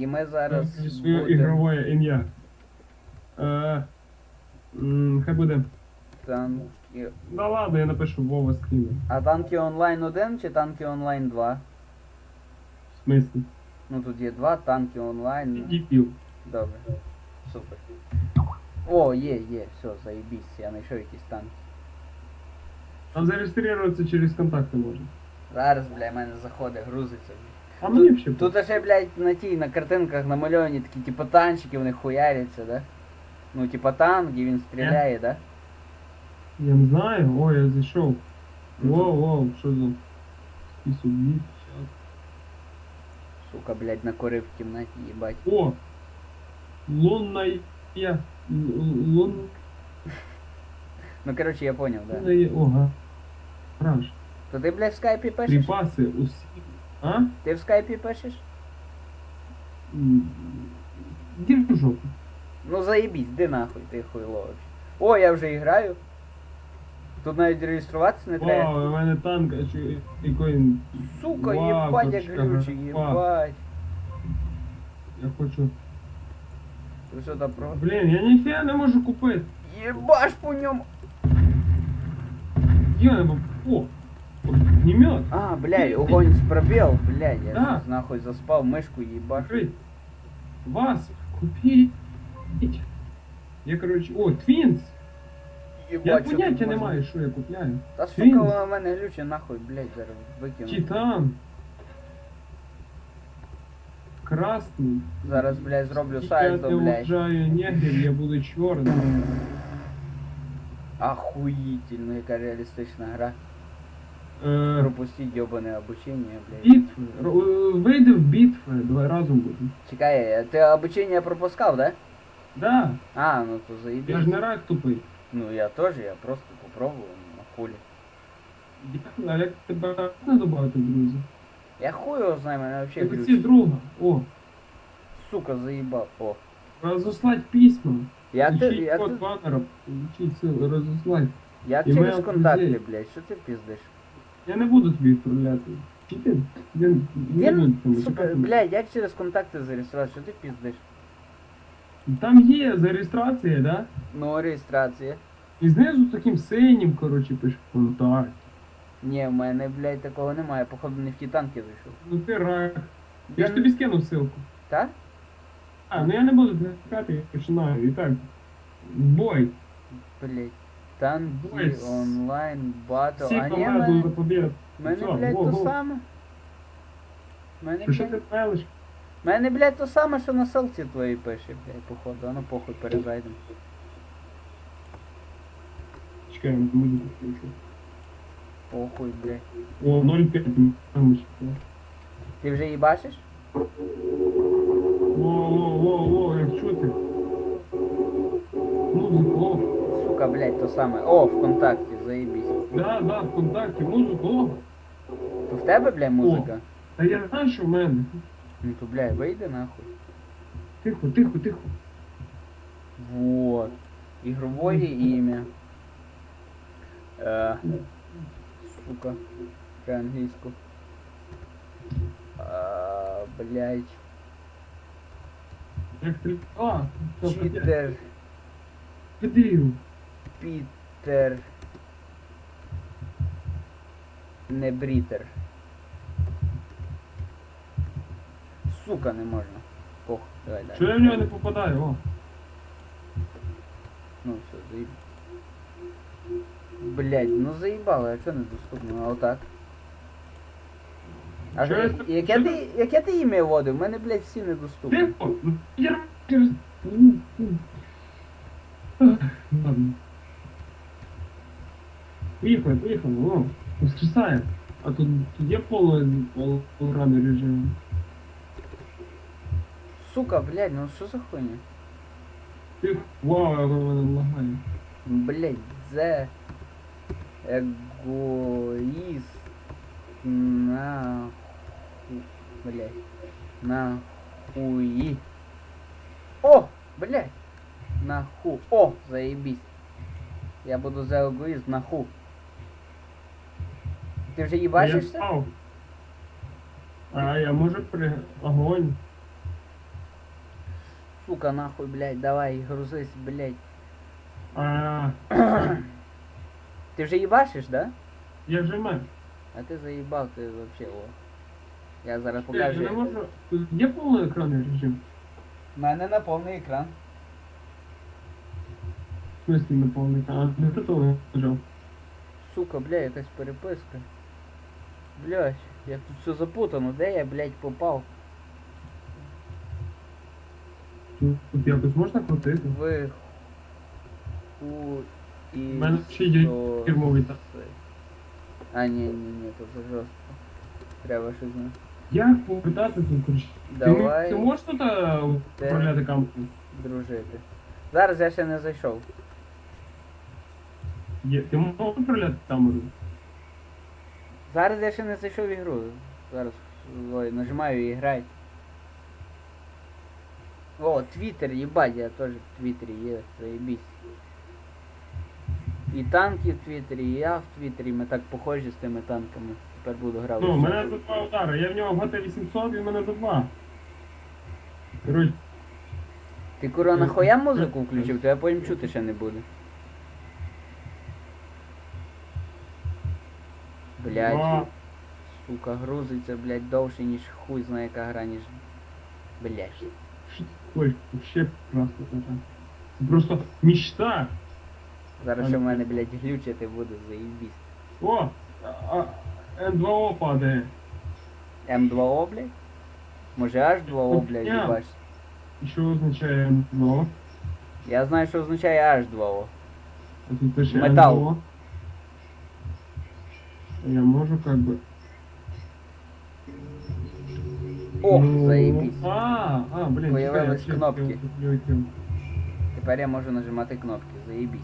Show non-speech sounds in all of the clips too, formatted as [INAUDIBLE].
і ми зараз своє будемо ігрове ім'я. Е, м, Хай буде. танки. Да ладно, я напишу Вова Скрімер. А танки онлайн 1 чи танки онлайн 2? В смислі? Ну тут є два танки онлайн. Діпіл. Добре. Супер. О, є, є, все, заєбісь, я знайшов якісь танки. Там зареєструватися через контакти можна. Зараз, бля, в мене заходить, грузиться. А мені взагалі. Тут ще, блядь, на тій, на картинках намальовані такі, типу, танчики, вони хуяряться, да? Ну, типа танк, і він стріляє, да? Я не знаю, о, я зайшов. Воу, воу, що за список дій? Щас. Сука, блядь, накурив в кімнаті, їбать. О! Лунна я. Лун... Ну, короче, я понял, да. Лунна є. Ого. Раш. То ти, блядь, в скайпі пишеш? Припаси усі. А? Ти в скайпі пишеш? Іди в жопу. Ну заєбісь, де нахуй, ти хуйло. О, я вже і граю. Тут навіть реєструватися не треба. Вау, у мене танк, а чи який. Сука, Вау, їбать, як глючий, га. їбать. Я хочу. Ти що там про? Блін, я ніфіга не можу купити. Єбаш по ньому. Я не можу. О! Огнемет. А, блядь, огонь з пробіл, блядь, я Да. щось нахуй заспав мишку, їбаш. Закрыть. Вас купить. Я, короче, о, Твінс. Я Єбать, що поняття тут не можна? маю, що я купляю. Та сука, Твінс. вона в мене глюче, нахуй, блядь, зараз викину. Титан. Красний. Зараз, блядь, зроблю Тільки я сальто, не блядь. вважаю негрів, я буду чорним. Охуїтельно, яка реалістична гра. Е, Пропустіть йобане обучення, блядь. Бітви. Ро- е, Вийди в битви, давай разом будемо. Чекай, ти обучення пропускав, да? Да, А, ну то заебись. я ж не рак тупий. Ну я тоже, я просто попробовал, ну, на хулі. А як тебе не додати, друзі? Я хуй його знаю, мене вообще Як ці глючить. друга. О, Сука, заїбав. О. розослать письма. Я, ти, Учить я, код ти, баннера, учить сили, розослать. як імейл через контакти, друзей. блядь, що ти піздиш? Я не буду тобі відправляти. Ти? Він не Він, там сука, чекати. блядь, як через контакти зареєструвати, що ти піздиш? Там є зареєстрація, да? Ну, реєстрація. І знизу таким синім, коротше, пише контакт. Ні, в мене, блядь, такого немає, походу не в ті танки зайшов. Ну ти рак. Я Я ж тобі скинув ссылку. Так? А, ну я не буду натискати, я починаю. І так. Бой. Блядь. Танки, Бойс. онлайн. Всі А ні, команди мене, за побіду. мене, Все, блядь, го, то го. саме. Мене, Що, що блядь, ти мене, блядь, то саме, що на селці твоїй пише, блядь, походу. А ну похуй, перезайдем. Чекай, музику включу. Похуй, блядь. О, 0,5 мамочка. Ти вже її бачиш? Во-во-во-во, як чути? Музику, о. Сука, блядь, то саме. О, ВКонтакті, заєбісь. Да, да, ВКонтакті, музику, о. То в тебе, блядь, музика? Та я знаю, що в мене. Ну то, блядь, вийди нахуй. Тихо, тихо, тихо. Вот. Ігровое ім'я. Е, сука. Це англійську. А, блядь. Як ти... А, Читер. Підів. Пітер. Не брітер. Сука, не можна. Пох, давай далі. я в нього не попадаю, о. Ну все, заеб... Блять, ну заїбало, а чого недоступно? А отак. А ж- я- яке ти, яке ти ім'я вводив? У мене, блядь, всі недоступні. Тихо, ну, я... Ладно. Поїхали, поїхали, о, воскресає. А тут, тут є поло, полуграмі режим. Сука, блядь, ну що за хуйня? Тихо, вау, як воно лагає. Блять, зе егоїст на блять на хуї. О, блять, на ху. О, заебись. Я буду за егоїст на ху. Ти вже Я їбачишся? впав. А я можу при... Огонь. Сука, нахуй, блядь, давай, грузись, блядь. А, [CLEARS THROAT] Ти вже їбашиш, да? я вже мер. А ти заїбав, ти вообще о. Я зараз Я покажу. не можу. Тут є повноекранний режим? У мене на повний екран. В смысле на повний екран? А, не до того я нажав. Сука, бля, якась переписка. Блядь, як тут все запутано, де я, блядь, попав? Тут, тут якось можна крутити? Ви ху і У мене ще є со- фірмовий так. А, ні, ні, ні, то за жорстко. Треба щось знати. Як повертати тут коротше? Ти, Давай ти можеш тут е, Те. управляти камерою? дружити. Зараз я ще не зайшов. Є. Ти можеш управляти камерою? Зараз я ще не зайшов в ігру. Зараз ой, нажимаю і грай. О, Твіттер, їбать, я теж в Твіттері є, заєбісь. І танки в Твіттері, і я в Твіттері, ми так похожі з тими танками. Тепер буду грати. Ну, мене за два удари. Я в нього ГТ 800, він мене за два. Коротше, Ти кура нахуя музику включив, то я потім чути ще не буду. Блядь, два. сука, грузиться, блядь, довше, ніж хуй знає яка гра, ніж. Блядь. Ой, вообще просто это. Просто мечта. Зараз ще в мене, блядь, глючити буде, заїбісь. О, а, а, Н2О падає. М2О, блядь? Може H2O, блядь, Ня. їбаш. І що означає Н2О? Я знаю, що означає H2O. А тут пише Метал. Н2О. Я можу как бы... Ох, Ну, заїбісь. А, а, блин, Появились чекай, кнопки. я- я- я- Тепер я можу нажимати кнопки, заїбісь.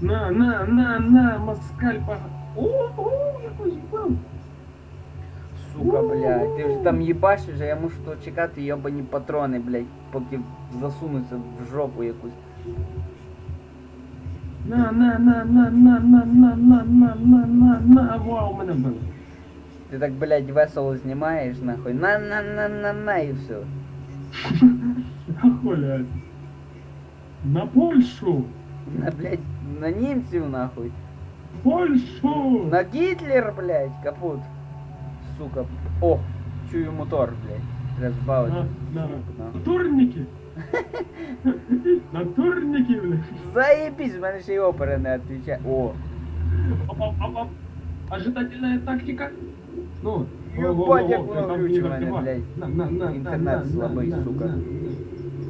На, на, на, на, москаль пога... О, о, якось бив. Сука, блядь, ти вже там їбашиш, а я мушу тут чекати йобані патрони, блядь, поки засунуться в жопу якусь. На, на, на, на, на, на, на, на, на, на, на, на, вау, мене бив. Ти так, блядь, весело знімаєш, нахуй. На на на на на і все. Ахуля. На Польшу! На, блядь, на німців, нахуй. Польшу! На Гітлер, блядь, капут. Сука. О, чую мотор, блядь. Треба збавити. На, на, На. на турники! Натурники, блядь. Заебись, в мене ще й опера не відповідає. О. Опа, опа. Ожидательная тактика. Ну, Ебать, як воно ключ у мене, блядь. Інтернет слабий, сука.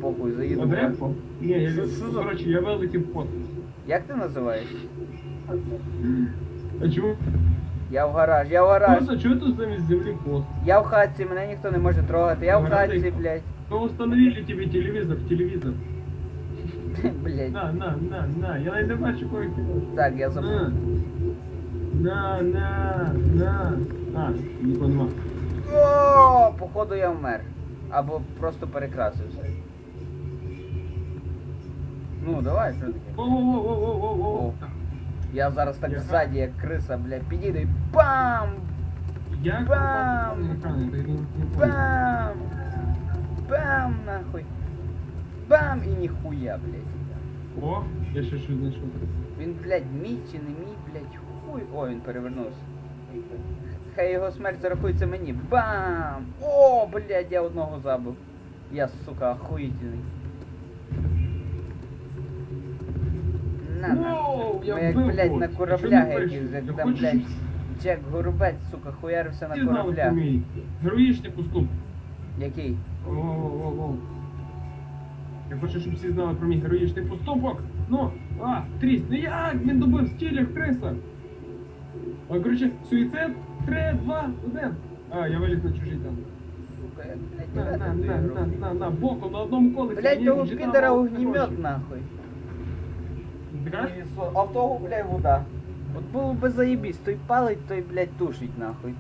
Похуй, заїду. Одрепо? Ні, я короче, я великий пот. Як ти називаєш? А чому? Я в гараж, я в гараж. Просто чого тут замість землі пост? Я в хатці, мене ніхто не може трогати. Я в Гараж хатці, заїхав. блядь. Ну установили тебе телевізор, телевізор. [LAUGHS] Блядь. На, на, на, на, я навіть не бачу, кого ти Так, я забув. На, на, на, на. А, нікого нема. О, походу я вмер. Або просто перекрасився. Ну, давай, що таке? О-о-о-о-о-о-о. Я зараз так ззаді, як криса, блядь, підійду і бам! Бам! я понял. Бам! Бам, нахуй! Бам! І ніхуя, блядь. О, я ще щось знайшов. Він, блядь, мій чи не мій, блядь, хуй. О, він перевернувся. Хай його смерть зарахується мені. Бам! О, блядь, я одного забив. Я, сука, охуїтельний. На, на. Ми як, блядь, на кораблях яких, як там, блядь, Джек Горобець, сука, хуярився на кораблях. героїчний поступ. Який? Воу-воу-воу. Я хочу, щоб всі знали про мій героїчний поступок. Ну, а, тріс, ну як він добив стілях криса? А, коротше, суїцид, 3, 2, 1. А, я виліз на чужий там. Сука, На, блядь, на, на, на, ігру. на, на, боком, на одному колесі. Блядь, того підера гроші. огнемет нахуй. Кажеш? Со- А в того, блядь, вода. От було би заєбісь, той палить, той, блядь, тушить нахуй.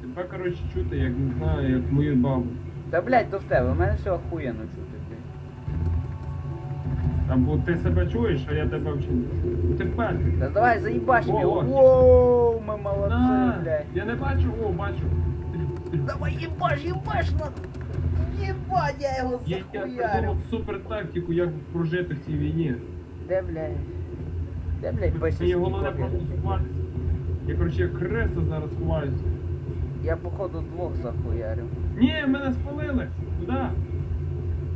Тебе, коротше, чути, як не знаю, як мою бабу. Та блядь, то в тебе, у мене все охуєнно чути, блядь. Або ти себе чуєш, а я тебе чую. Ну, Ти перший. Та давай заїбашимо О, його. о. Воу, ми молодці, блядь. Я не бачу, о, бачу. Давай їбаш, їбаш нахуй. Єбать, я його Я, я захуярив. придумав супер тактику, як прожити в цій війні. Де, блядь? Де, блядь, Мені бачиш? головне просто сховатися. Я, коротше, як креса зараз ховаюся. Я походу двох захуярив. Ні, мене спалили! Куди?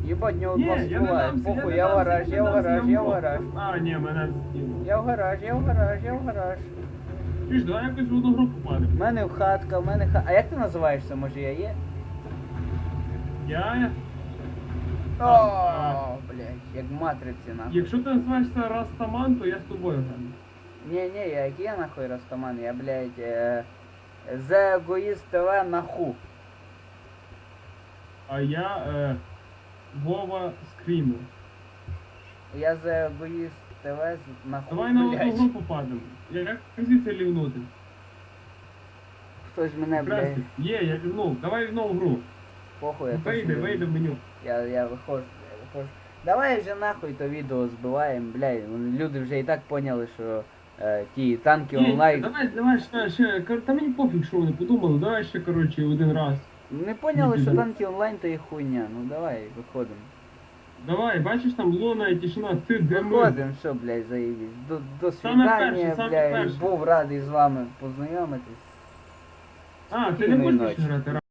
Єбать, нього Ні, два я не ствола. дамся, Похуй, я в гараж, я в гараж, я в гараж. А, ні, мене застінуло. Я в гараж, я в гараж, я в гараж. Чуєш, давай якось в одну групу. У мене в хатка, в мене хатка. А як ти називаєшся, може я є? Я, О, блядь, як в матриці нахуй. якщо ти називаєшся Растаман, то я з тобою граю. Не, не, я який я нахуй Растаман, я, блядь, е, The Egoist TV наху. А я е, Вова Скрімер. Я The Egoist TV з- наху, Давай на одну блядь. групу падемо. Як звідси лівнути? Хтось мене, блядь, Красик. Є, я лівнув. Давай в нову гру. Похуй, я Вийди, вийди в меню. Я, я виходжу, я виходжу. Давай вже нахуй то відео збиваємо, блядь. Люди вже і так поняли, що е, ті танки Ні, онлайн. Давай, давай ще, ще, кор- та мені пофіг, що вони подумали, давай ще, коротше, один раз. Не поняли, що танки онлайн то є хуйня. Ну давай, виходимо. Давай, бачиш там луна і тишина, ти де ми. Виходимо, все, блядь, заїбись. До, до Саме свидання, перше, саме блядь. перше. Був радий з вами познайомитись. А, ти не Спокійної будеш ночі. більше грати